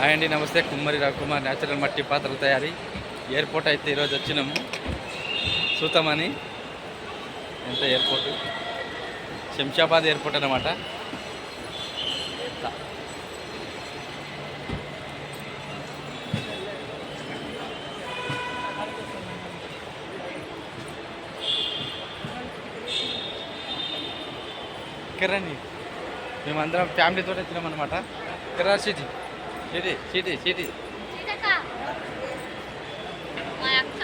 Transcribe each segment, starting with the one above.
Hi అండి నమస్తే. కుమ్మరి రవికుమార్ న్యాచురల్ మట్టి పాత్రల తయారీ. ఎయిర్పోర్ట్ అయితే ఈరోజు వచ్చినాము. చూతామని ఎంత ఎయిర్పోర్ట్? శంషాబాద్ ఎయిర్పోర్ట్ అనమాట కిరణ్ మేమందరం ఫ్యామిలీతో వచ్చినాం అనమాట city city city city city Seethakka మా అక్క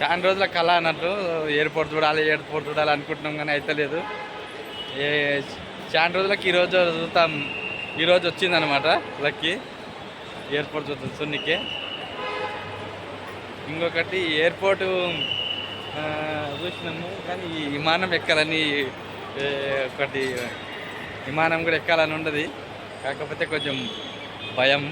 చాలా రోజుల కళ అన్నట్టు ఎయిర్పోర్ట్ చూడాలి ఎయిర్పోర్ట్ చూడాలి అనుకుంటున్నాం కానీ అయితే లేదు. ఏ చాలా రోజులకి ఈరోజు చూస్తాం ఈరోజు వచ్చిందనమాట లక్కి. ఎయిర్పోర్ట్ చూద్దాం సున్నికి. ఇంకొకటి ఎయిర్పోర్ట్ చూసినాము. కానీ ఈ విమానం ఎక్కాలని ఒకటి విమానం కూడా ఎక్కాలని ఉండదు. కాకపోతే కొంచెం భయం.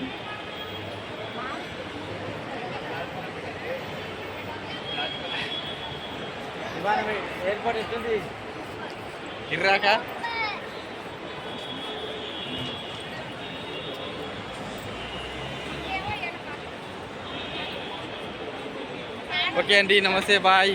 ఎయిర్పోర్ట్ ఎట్టుంది ఇర్రాక ఓకే అండి నమస్తే బాయ్